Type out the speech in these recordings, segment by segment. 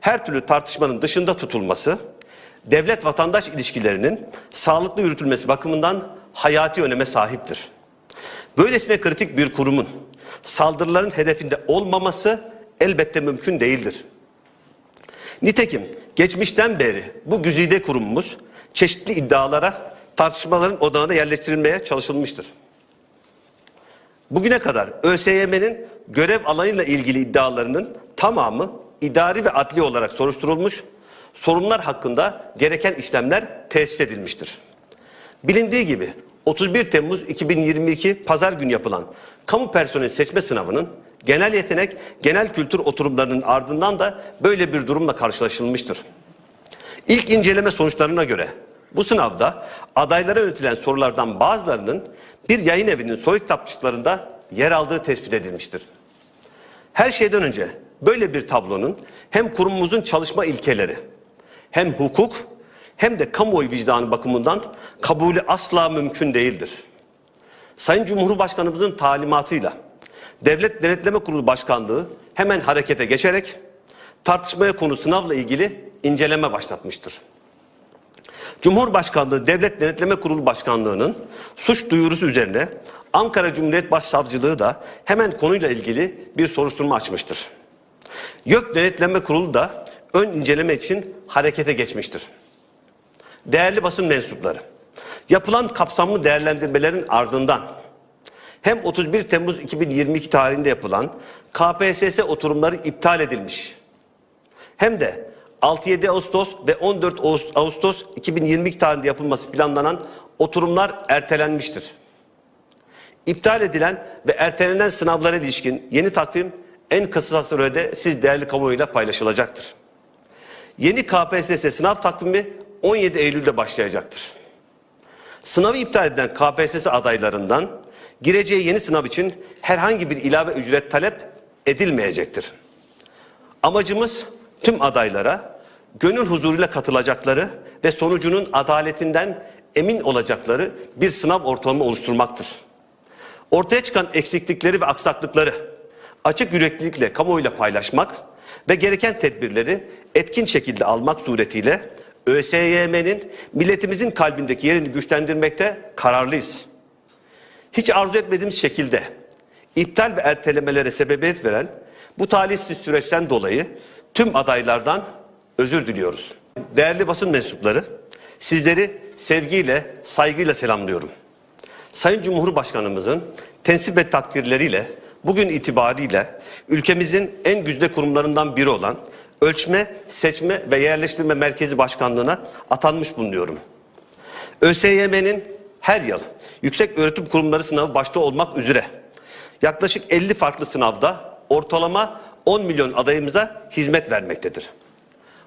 her türlü tartışmanın dışında tutulması, devlet vatandaş ilişkilerinin sağlıklı yürütülmesi bakımından hayati öneme sahiptir. Böylesine kritik bir kurumun saldırıların hedefinde olmaması elbette mümkün değildir. Nitekim geçmişten beri bu güzide kurumumuz çeşitli iddialara, tartışmaların odağına yerleştirilmeye çalışılmıştır. Bugüne kadar ÖSYM'nin görev alanıyla ilgili iddialarının tamamı idari ve adli olarak soruşturulmuş, sorunlar hakkında gereken işlemler tesis edilmiştir. Bilindiği gibi 31 Temmuz 2022 pazar günü yapılan kamu personeli seçme sınavının genel yetenek, genel kültür oturumlarının ardından da böyle bir durumla karşılaşılmıştır. İlk inceleme sonuçlarına göre bu sınavda adaylara yönetilen sorulardan bazılarının bir yayın evinin soru kitapçıklarında yer aldığı tespit edilmiştir. Her şeyden önce böyle bir tablonun hem kurumumuzun çalışma ilkeleri, hem hukuk, hem de kamuoyu vicdanı bakımından kabulü asla mümkün değildir. Sayın Cumhurbaşkanımızın talimatıyla Devlet Denetleme Kurulu Başkanlığı hemen harekete geçerek tartışmaya konu sınavla ilgili inceleme başlatmıştır. Cumhurbaşkanlığı Devlet Denetleme Kurulu Başkanlığı'nın suç duyurusu üzerine Ankara Cumhuriyet Başsavcılığı da hemen konuyla ilgili bir soruşturma açmıştır. YÖK Denetleme Kurulu da ön inceleme için harekete geçmiştir. Değerli basın mensupları, yapılan kapsamlı değerlendirmelerin ardından hem 31 Temmuz 2022 tarihinde yapılan KPSS oturumları iptal edilmiş hem de 6-7 Ağustos ve 14 Ağustos 2022 tarihinde yapılması planlanan oturumlar ertelenmiştir. İptal edilen ve ertelenen sınavlara ilişkin yeni takvim en kısa sürede siz değerli kamuoyuyla paylaşılacaktır. Yeni KPSS sınav takvimi 17 Eylül'de başlayacaktır. Sınavı iptal eden KPSS adaylarından gireceği yeni sınav için herhangi bir ilave ücret talep edilmeyecektir. Amacımız tüm adaylara gönül huzuruyla katılacakları ve sonucunun adaletinden emin olacakları bir sınav ortamı oluşturmaktır. Ortaya çıkan eksiklikleri ve aksaklıkları açık yüreklilikle kamuoyuyla paylaşmak ve gereken tedbirleri etkin şekilde almak suretiyle ÖSYM'nin milletimizin kalbindeki yerini güçlendirmekte kararlıyız. Hiç arzu etmediğimiz şekilde iptal ve ertelemelere sebebiyet veren bu talihsiz süreçten dolayı tüm adaylardan özür diliyoruz. Değerli basın mensupları, sizleri sevgiyle, saygıyla selamlıyorum. Sayın Cumhurbaşkanımızın tensip ve takdirleriyle bugün itibariyle ülkemizin en güzde kurumlarından biri olan Ölçme, Seçme ve Yerleştirme Merkezi Başkanlığı'na atanmış bulunuyorum. ÖSYM'nin her yıl yüksek öğretim kurumları sınavı başta olmak üzere yaklaşık 50 farklı sınavda ortalama 10 milyon adayımıza hizmet vermektedir.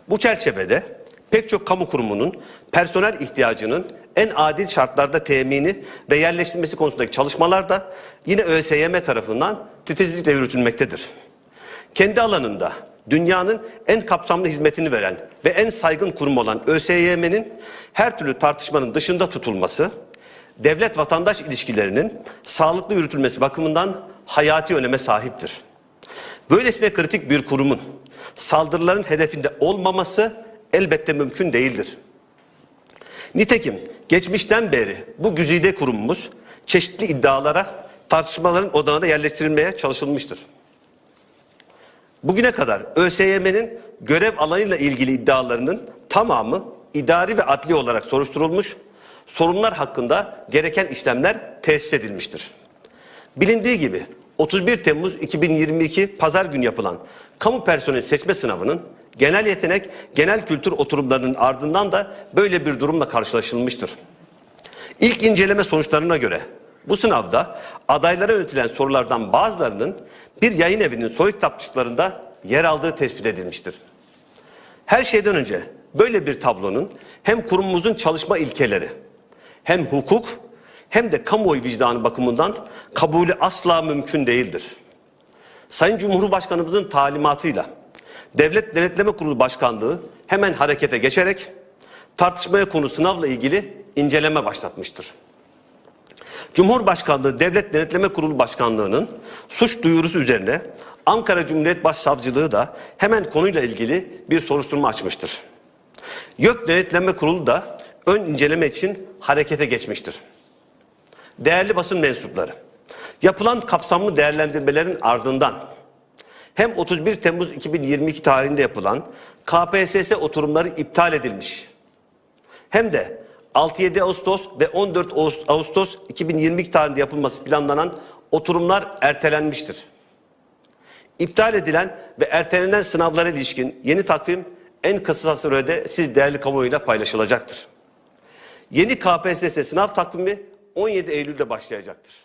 Bu çerçevede pek çok kamu kurumunun personel ihtiyacının en adil şartlarda temini ve yerleştirilmesi konusundaki çalışmalar da yine ÖSYM tarafından titizlikle yürütülmektedir. Kendi alanında dünyanın en kapsamlı hizmetini veren ve en saygın kurum olan ÖSYM'nin her türlü tartışmanın dışında tutulması, devlet vatandaş ilişkilerinin sağlıklı yürütülmesi bakımından hayati öneme sahiptir. Böylesine kritik bir kurumun saldırıların hedefinde olmaması elbette mümkün değildir. Nitekim geçmişten beri bu güzide kurumumuz çeşitli iddialara, tartışmaların odağına yerleştirilmeye çalışılmıştır. Bugüne kadar ÖSYM'nin görev alanıyla ilgili iddialarının tamamı idari ve adli olarak soruşturulmuş, sorunlar hakkında gereken işlemler tesis edilmiştir. Bilindiği gibi 31 Temmuz 2022 pazar günü yapılan kamu personeli seçme sınavının genel yetenek, genel kültür oturumlarının ardından da böyle bir durumla karşılaşılmıştır. İlk inceleme sonuçlarına göre bu sınavda adaylara yönetilen sorulardan bazılarının bir yayın evinin soru kitapçıklarında yer aldığı tespit edilmiştir. Her şeyden önce böyle bir tablonun hem kurumumuzun çalışma ilkeleri, hem hukuk, hem de kamuoyu vicdanı bakımından kabulü asla mümkün değildir. Sayın Cumhurbaşkanımızın talimatıyla Devlet Denetleme Kurulu Başkanlığı hemen harekete geçerek tartışmaya konu sınavla ilgili inceleme başlatmıştır. Cumhurbaşkanlığı Devlet Denetleme Kurulu Başkanlığı'nın suç duyurusu üzerine Ankara Cumhuriyet Başsavcılığı da hemen konuyla ilgili bir soruşturma açmıştır. YÖK Denetleme Kurulu da ön inceleme için harekete geçmiştir. Değerli basın mensupları, yapılan kapsamlı değerlendirmelerin ardından hem 31 Temmuz 2022 tarihinde yapılan KPSS oturumları iptal edilmiş hem de 6-7 Ağustos ve 14 Ağust- Ağustos 2022 tarihinde yapılması planlanan oturumlar ertelenmiştir. İptal edilen ve ertelenen sınavlara ilişkin yeni takvim en kısa sürede siz değerli kamuoyuyla paylaşılacaktır. Yeni KPSS sınav takvimi 17 Eylül'de başlayacaktır.